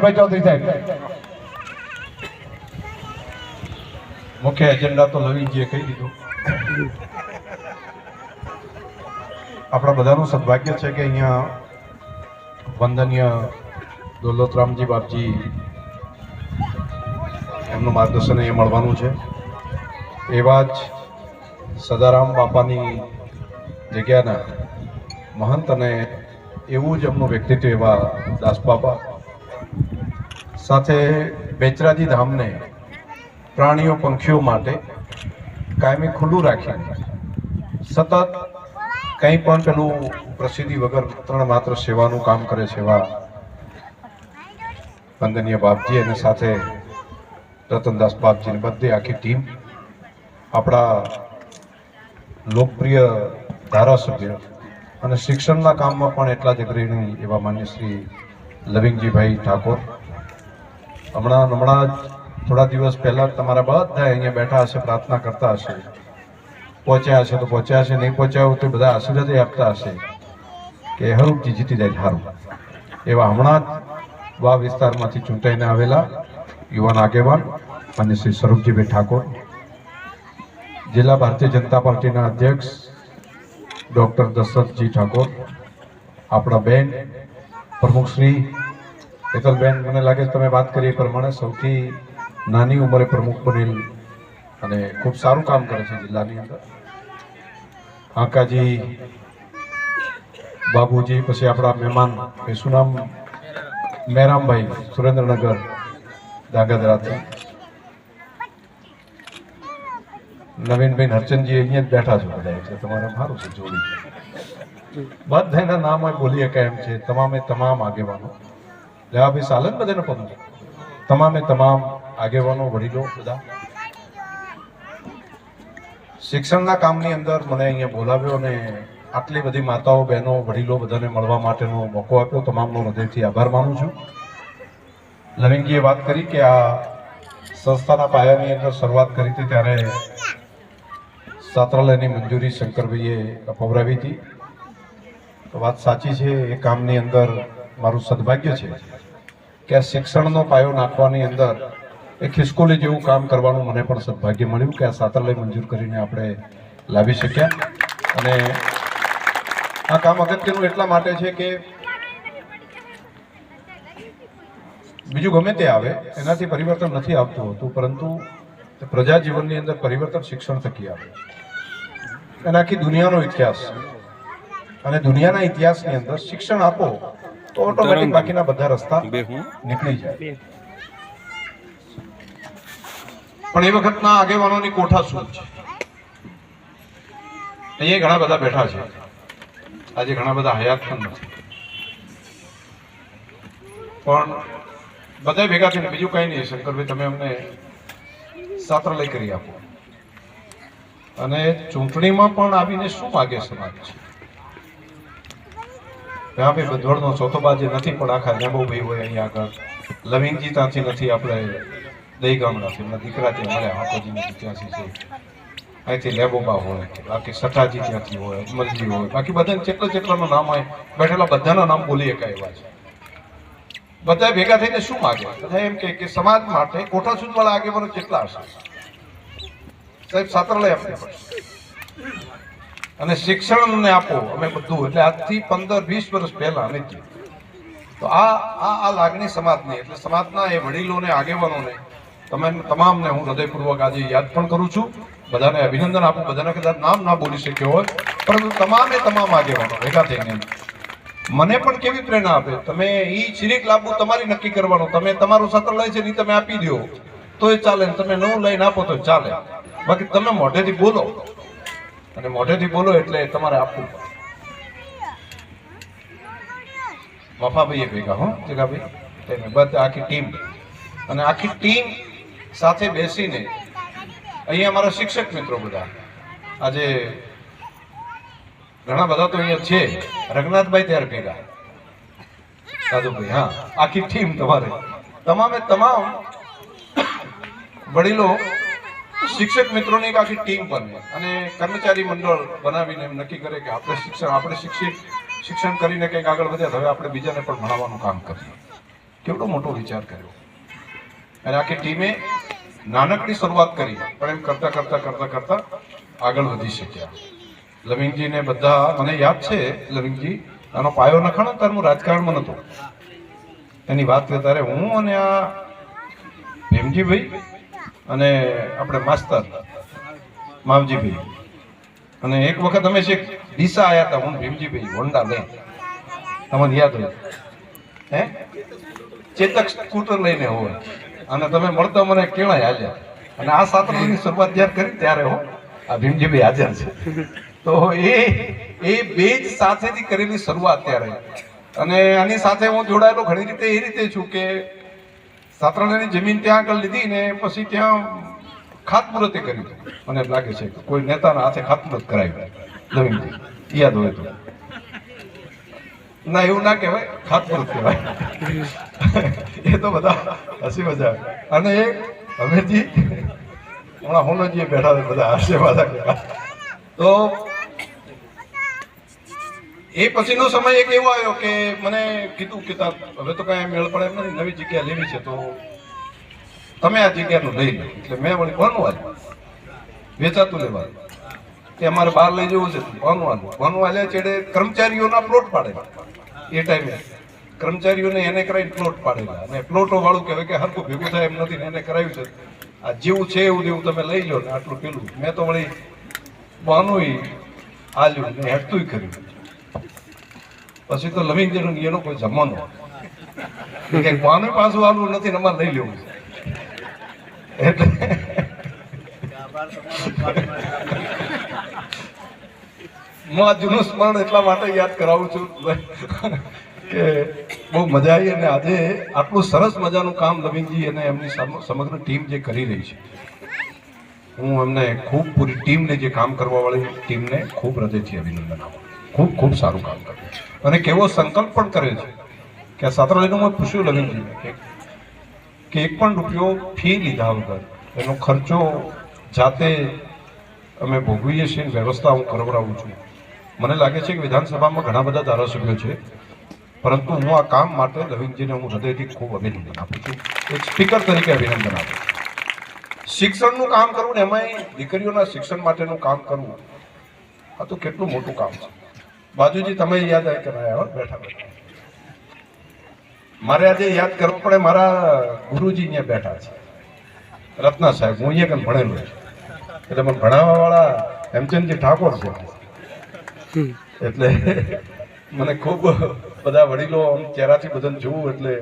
ભાઈ ચૌધરી સાહેબ. મુખ્ય એજન્ડા તો લવિંગજીએ કહી દીધું. આપણા બધાનું સદભાગ્ય છે કે અહીંયા વંદનીય દોલતરામજી બાપજી એમનું માર્ગદર્શન અહીંયા મળવાનું છે. એવા જ સદારામ બાપાની જગ્યાના મહંત અને એવું જ એમનું વ્યક્તિત્વ એવા દાસ બાપા સાથે બેચરાજી ધામને પ્રાણીઓ, પંખીઓ માટે કાયમી ખુલ્લું રાખી સતત કંઈ પણ પેલું પ્રસિદ્ધિ વગર ત્રણ માત્ર સેવાનું કામ કરે છે એવા વંદનીય બાપજી અને સાથે રતનદાસ બાપજીની બધી આખી ટીમ આપણા લોકપ્રિય ધારાસભ્ય અને શિક્ષણના કામમાં પણ એટલા જ અગ્રણી એવા માન્ય શ્રી લવિંગજીભાઈ ઠાકોર. હમણાં હમણાં જ થોડા દિવસ પહેલાં તમારા બધા અહીંયા બેઠા હશે, પ્રાર્થના કરતા હશે. પહોંચ્યા હશે તો પહોંચ્યા હશે, નહીં પહોંચ્યા હોય તો બધા આશીર્વાદ આપતા હશે કે હરુપજી જીતી જાય હારું. એવા હમણાં જ વા વિસ્તારમાંથી ચૂંટાઈને આવેલા યુવાન આગેવાન અને શ્રી સ્વરૂપજીભાઈ ઠાકોર, જિલ્લા ભારતીય જનતા પાર્ટીના અધ્યક્ષ ડૉક્ટર દશરથજી ઠાકોર, આપણા બેન પ્રમુખ શ્રી હેતલબેન મને લાગે તમે વાત કરી એ પ્રમાણે સૌથી નાની ઉંમરે પ્રમુખ બનેલ અને ખૂબ સારું કામ કરે છે જિલ્લાની અંદર. આકાજી બાબુજી, પછી આપણા મહેમાન, એ શું નામ? મેરામભાઈ, સુરેન્દ્રનગર ધાંગધ્રાથી નવીનભાઈ હરચંદજી અહીંયા જ બેઠા છો બધા તમારે સારું છે, જોડી. બધાના નામ બોલી શકાય એમ છે, તમામે તમામ આગેવાનો. ભાઈ સાલન બધાને પગલું તમામે તમામ આગેવાનો, વડીલો, બધા? શિક્ષણના કામની અંદર મને અહીંયા બોલાવ્યો અને આટલી બધી માતાઓ, બહેનો, વડીલો બધાને મળવા માટેનો મોકો આપ્યો. તમામનો હૃદયથી આભાર માનું છું. લવિંગીએ વાત કરી કે આ સંસ્થાના પાયાની અંદર શરૂઆત કરી હતી ત્યારે છાત્રાલયની મંજૂરી શંકરભાઈએ અપવરાવી હતી. તો વાત સાચી છે, એ કામની અંદર મારું સદભાગ્ય છે કે આ શિક્ષણનો પાયો નાખવાની અંદર એ ખિસકોલી જેવું કામ કરવાનું મને પણ સદભાગ્ય મળ્યું કે આ સાતરલય મંજૂર કરીને આપણે લાવી શક્યા. અને આ કામ અગત્યનું એટલા માટે છે કે બીજું ગમે તે આવે, એનાથી પરિવર્તન નથી આવતું હોતું, પરંતુ પ્રજા જીવનની અંદર પરિવર્તન શિક્ષણ થકી આવે. અને આખી દુનિયાનો ઇતિહાસ અને દુનિયાના ઇતિહાસની અંદર શિક્ષણ આપો તો ઓટોમેટિક બાકીના બધા રસ્તા નીકળી જાય. પણ એ વખતના આગેવાનોની કોઠા શું છે? અહીંયા ઘણા બધા બેઠા છે. આજે ઘણા બધા હયાત પણ નથી. પણ બધા ભેગા થઈને બીજું કઈ નહીં શંકરભાઈ તમે અમને સાત્રાલય કરી આપો. અને ચૂંટણીમાં પણ આવીને શું માગે સમાજ છે? ભાઈ બધવડનો ચોથો બાજે નથી, પણ આખા લેબોભાઈ હોય અહીંયા આગળ. લવિંગજી ત્યાંથી નથી, આપણે દઈ ગામડાથી એમના દીકરા ત્યાં મળ્યા હાકોજીની ત્યાંથી છે. અહીંથી લેબોબા હોય, બાકી સઠાજી ત્યાંથી હોય અજમલજી હોય. બાકી બધાને જેટલો જેટલાનું નામ હોય, બેઠેલા બધાના નામ બોલી શકાય એવા છે. બધા ભેગા થઈને શું માગે? બધા એમ કે સમાજ માટે કોઠા સૂદ વાળા આગેવાનો કેટલા હશે? સાહેબ, સાત્રાલય આપવી પડશે અને શિક્ષણને આપો. અમે બધું. એટલે આજથી પંદર, વીસ વર્ષ પહેલા અમે. તો આ આ આ લાગણી સમાજની, એટલે સમાજના એ વડીલોને, આગેવાનોને તમે તમામને હું હૃદયપૂર્વક આજે યાદ પણ કરું છું. બધાને અભિનંદન આપું. બધાને કદાચ નામ ના બોલી શક્યો હોય, પરંતુ તમામે તમામ આગેવાનો ભેગા થઈને મને પણ કેવી પ્રેરણા આપે? તમે એ ચીરીક લાભ તમારી નક્કી કરવાનો. તમે તમારું સત્ર લઈ છે ને તમે આપી દો તો એ ચાલે તમે નવું લઈને આપો તો ચાલે. બાકી તમે મોઢેથી બોલો. અને મોઢેથી બોલો એટલે તમારે આપવું વફાભાઈએ ભેગા, હો, જગાભાઈ. તેને બધા, આખી ટીમ. અને આખી ટીમ સાથે બેસીને અહીંયા અમારા શિક્ષક મિત્રો બધા. આજે ઘણા બધા તો અહીંયા છે. રઘનાથભાઈ ત્યારે ભેગા. સાધુભાઈ, હા, આખી ટીમ તમારે. તમામે તમામ વડીલો શિક્ષક મિત્રોની એક આખી ટીમ બને અને કર્મચારી મંડળ બનાવીને એમ નક્કી કરે કે આપણે શિક્ષણ, આપણે શિક્ષિત શિક્ષણ કરીને કંઈક આગળ વધ્યા હવે આપણે બીજાને પણ ભણાવવાનું કામ કરીએ. કેવડો મોટો વિચાર કર્યો. અને આખી ટીમે નાનકડી શરૂઆત કરી, પણ એમ કરતા કરતા કરતા કરતા આગળ વધી શક્યા. લવિંગજીને બધા, મને યાદ છે, લવિંગજી, આનો પાયો નખાણો ત્યારે હું રાજકારણમાં નહોતો એની વાત કરતા હું અને આ ભીમજીભાઈ અને આપણે માસ્તર માવજીભાઈ. અને એક વખત અમે છે ડીસા આવ્યા હતા, હું ભીમજીભાઈ, હોન્ડા લઈ તમને યાદ હોય. હે? ચેતક સ્કૂટર લઈને હોય. અને તમે મળતા મને કેળાય હાલ્યા. અને આ સાતરની શરૂઆત જ્યારે કરી ત્યારે હો, આ ભીમજીભાઈ હાજર છે. તો એ એ બે જ સાથેથી કરેલી શરૂઆત ત્યારે. અને આની સાથે હું જોડાયેલો ઘણી રીતે એ રીતે છું કે સાતરાણાની જમીન ત્યાં આગળ લીધી ને પછી ત્યાં ખાતમુહૂર્તે કર્યું. મને લાગે છે કોઈ નેતાના હાથે ખાતમુહૂર્ત કરાવ્યું નવીનજી યાદ હોય તો. ના, એવું ના કહેવાય. ખાતમુહૂર્ત કહેવાય. એ તો બધા હસી મજા અને એ હવેથી હમણાં હોનોજીએ બેઠા બધા હસી મજા કહેવાય તો એ પછીનો સમય એક એવો આવ્યો કે મને કીધું કે હવે તો કાંઈ મેળ પડે એમ નથી, નવી જગ્યા લેવી છે તો તમે આ જગ્યાનું લઈ લો. એટલે મેં વળી ભણવા વેચાતું લેવા કે અમારે બહાર લઈ જવું છે ભણવાનું ભણવા છેડે કર્મચારીઓના પ્લોટ પાડે એ ટાઈમે કર્મચારીઓને એને કરાવી પ્લોટ પાડેલા. અને પ્લોટો વાળું કહેવાય કે હરકું ભેગું થાય એમ નથી એને કરાવ્યું છે. આ જેવું છે એવું જેવું તમે લઈ લો ને આટલું પેલું. મેં તો વળી બહાનું હાલ્યું ને હેઠતું કર્યું. પછી તો લવિંગ જેનું એનો કોઈ જમવાનો કે બહાનું પાછું આલવું નથી અમારે લઈ લેવું એટલે હું જૂનું સ્મરણ એટલા માટે યાદ કરાવું છું કે બહુ મજા આવી અને આજે આટલું સરસ મજાનું કામ લવિંગજી અને એમની સમ- સમગ્ર ટીમ જે કરી રહી છે. હું એમને ખૂબ પૂરી ટીમને જે કામ કરવાવાળી ટીમને ખૂબ હૃદયથી અભિનંદન આપું ખૂબ ખૂબ સારું કામ કર્યું અને કેવો સંકલ્પ પણ કરે છે કે આ સાતરાલીનું મેં પૂછ્યું લવિંગજીને કે એક પણ રૂપિયો ફી લીધા વગર એનો ખર્ચો જાતે અમે ભોગવીએ છીએ, વ્યવસ્થા હું કરવડાવું છું. મને લાગે છે કે વિધાનસભામાં ઘણા બધા ધારાસભ્યો છે, પરંતુ હું આ કામ માટે લવિંગજીને હું હૃદયથી ખૂબ અભિનંદન આપું છું. એક સ્પીકર તરીકે અભિનંદન આપું છું. શિક્ષણનું કામ કરવું ને એમાંય દીકરીઓના શિક્ષણ માટેનું કામ કરવું, આ તો કેટલું મોટું કામ છે. બાજુજી, તમે યાદ કરાયા, હો, બેઠા બેઠા. મારે આજે યાદ કરવું પડે, મારા ગુરુજી અહીંયા બેઠા છે. રત્ના સાહેબ, હું અહીંયા કન ભણેલો છું. એટલે મને ભણાવવા વાળા હેમચંદજી ઠાકોર છે. એટલે મને ખૂબ બધા વડીલો આમ ચહેરાથી બધાને જોવું એટલે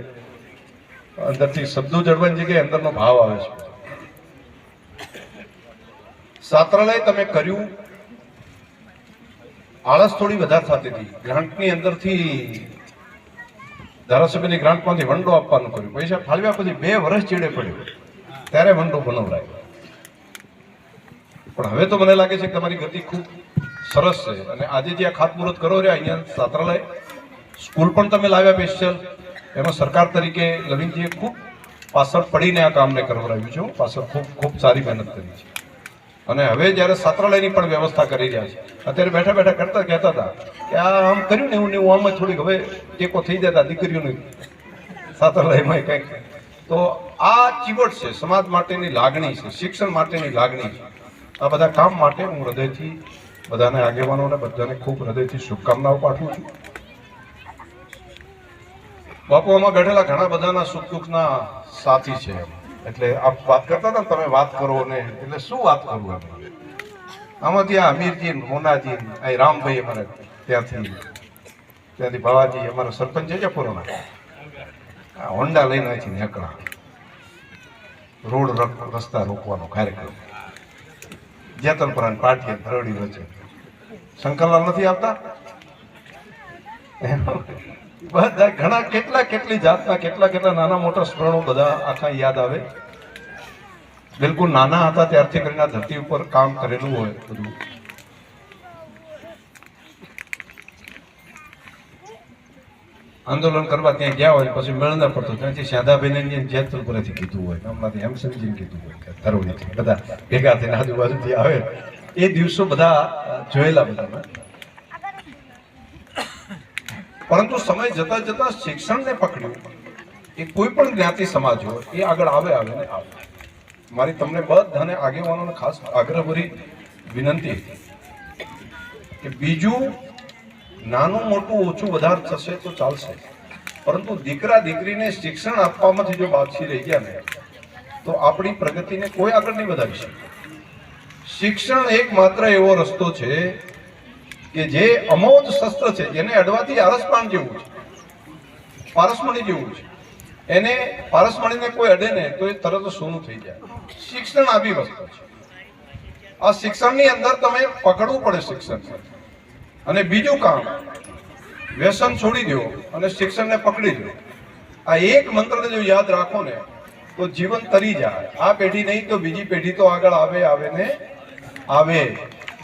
અંદરથી શબ્દો જળવાની જગ્યાએ અંદરનો ભાવ આવે છે. સાત્રાલય તમે કર્યું આળસ થોડી વધારે થતી હતી. ગ્રાન્ટની અંદરથી ધારાસભ્યની ગ્રાન્ટમાંથી વંડો આપવાનું કર્યું. પૈસા ફાળવ્યા પછી બે વર્ષ ચેડે પડ્યો. ત્યારે વંડો બનાવરાયો પણ હવે તો મને લાગે છે કે તમારી ગતિ ખૂબ સરસ છે. અને આજે જે આ ખાતમુહૂર્ત કરો રહ્યા, અહીંયા છાત્રાલય સ્કૂલ પણ તમે લાવ્યા સ્પેશિયલ એમાં સરકાર તરીકે લવિનજીએ ખૂબ પાછળ પડીને આ કામને કરવડાવ્યું છે. પાછળ ખૂબ ખૂબ સારી મહેનત કરી છે. અને હવે જ્યારે છાત્રાલયની પણ વ્યવસ્થા કરી રહ્યા છે, અત્યારે બેઠા બેઠા કરતા કહેતા હતા કે આ આમ કર્યું ને એવું ને આમ થોડીક હવે ટેકો થઈ જતા દીકરીઓને છાત્રાલયમાં કંઈક. તો આ ચીવટ છે, સમાજ માટેની લાગણી છે, શિક્ષણ માટેની લાગણી છે. આ બધા કામ માટે હું હૃદયથી બધાને આગેવાનોને બધાને ખૂબ હૃદયથી શુભકામનાઓ પાઠવું છું. બાપુ, આમાં ગઢેલા ઘણા બધાના સુખ દુઃખના સાથી છે એટલે આપ વાત કરતા હતા તમે વાત કરો ને, એટલે શું વાત કરું આપણે આમાં ત્યાં અમીરજી, મોનાજી, અહીં રામભાઈ અમારે ત્યાંથી ત્યાંથી ભાવાજી, અમારા સરપંચ છે પૂરોના આ હોન્ડા લઈને અહીંથી નીકળા રોડ રસ્તા રોકવાનો કાર્યક્રમ. જેતલપુરા પાટીએ ધરડી રચે. શંકરલાલ નથી આવતા? બધા ઘણા કેટલા કેટલી જાતના, કેટલા કેટલા નાના મોટા સ્મરણો બધા આખા યાદ આવે. બિલકુલ નાના હતા ત્યારથી કરીને આ ધરતી ઉપર કામ કરેલું હોય બધું. આંદોલન કરવા ત્યાં ગયા હોય, પછી મેળ ના પડતો. ત્યાંથી શાદાભાઈને જેતલપુરેથી કીધું હોય હમણાંથી એમ સમજીને કીધું હોય, કે ધરોડીથી બધા ભેગા થઈને આજુબાજુથી આવે. એ દિવસો બધા જોયેલા બધા મેં. પરંતુ સમય જતા જતા શિક્ષણને પકડ્યું. એ કોઈ પણ જ્ઞાતિ સમાજ હોય, એ આગળ આવે આવે ને આવે. મારી તમને બધાને આગેવાનોને ખાસ આગ્રહભરી વિનંતી હતી કે બીજું નાનું મોટું ઓછું વધારે થશે તો ચાલશે. પરંતુ દીકરા દીકરીને શિક્ષણ આપવામાંથી જો બાછી રહી ગયા ને, તો આપણી પ્રગતિને કોઈ આગળ નહીં વધારી શકે. શિક્ષણ એક માત્ર એવો રસ્તો છે કે જે અમોધ શસ્ત્ર છે જેને અડવાથી આરસપાણ જેવું છે. પારસમણી જેવું છે. એને પારસમણીને કોઈ અડે ને તો એ તરત સોનું થઈ જાય. શિક્ષણ આવી વસ્તુ છે. આ શિક્ષણની અંદર તમે પકડવું પડે શિક્ષણ અને બીજું કામ, વ્યસન છોડી દો અને શિક્ષણને પકડી દો આ એક મંત્રને જો યાદ રાખો ને, તો જીવન તરી જાય. આ પેઢી નહીં તો બીજી પેઢી તો આગળ આવે આવે ને આવે.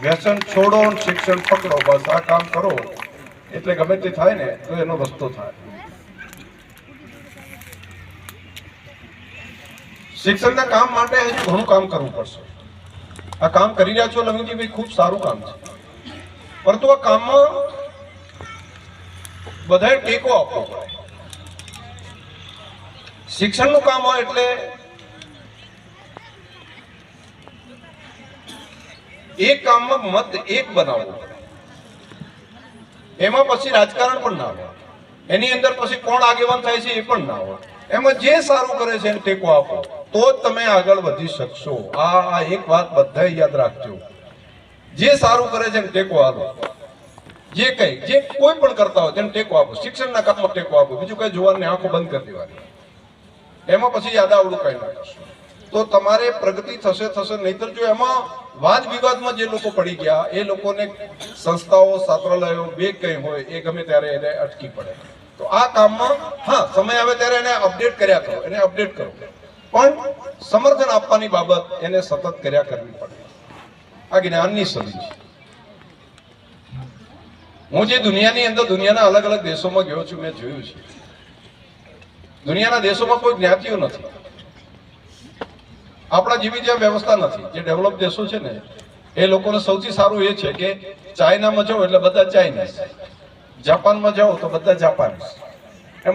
વ્યસન છોડો શિક્ષણ પકડો, બસ આ કામ કરો. એટલે ગમે તે થાય ને, તો એનો રસ્તો થાય. શિક્ષણના કામ માટે હજુ ઘણું કામ કરવું પડશે. આ કામ કરી રહ્યા છો લવિંગજીભાઈ ખૂબ સારું કામ છે. પરંતુ આ કામમાં બધાએ ટેકો આપવો પડે. શિક્ષણનું કામ હોય એટલે એક કામમાં મત એક બનાવવો. એમાં પછી રાજકારણ પણ ના હોય. એની અંદર પછી કોણ આગેવાન થાય છે એ પણ ના હોય. એમાં જે સારું કરે છે એને ટેકો આપો. તો જ તમે આગળ વધી શકશો. આ આ એક વાત બધાએ યાદ રાખજો. જે સારું કરે છે એને ટેકો આપો. જે કઈ, જે કોઈ પણ કરતા હોય તેને ટેકો આપો. શિક્ષણના કામમાં ટેકો આપો. બીજું કઈ જોવાની આંખો બંધ કરી દેવાની. એમાં પછી યાદ આવડું કઈ ના કરશો. તો તમારે પ્રગતિ થશે થશે. નહીતર જો એમાં વાદ વિવાદમાં જે લોકો પડી ગયા, એ લોકોને સંસ્થાઓ છાત્રાલયો બે કઈ હોય, એ ગમે ત્યારે એને અટકી પડે. તો આ કામમાં, હા, સમય આવે ત્યારે એને અપડેટ કર્યા કરો, એને અપડેટ કરો. પણ સમર્થન આપવાની બાબત એને સતત કર્યા કરવી પડે. આ જ્ઞાનની સદી હું જે દુનિયાની અંદર દુનિયાના અલગ અલગ દેશોમાં ગયો છું, મેં જોયું છે. દુનિયાના દેશોમાં કોઈ જ્ઞાતિઓ નથી. આપણા જેવી જ્યાં વ્યવસ્થા નથી, જે ડેવલપ દેશો છે ને, એ લોકોને સૌથી સારું એ છે કે ચાઇનામાં જાઓ એટલે બધા ચાઇનીઝ. જાપાનમાં જાઓ તો બધા જાપાનીઝ.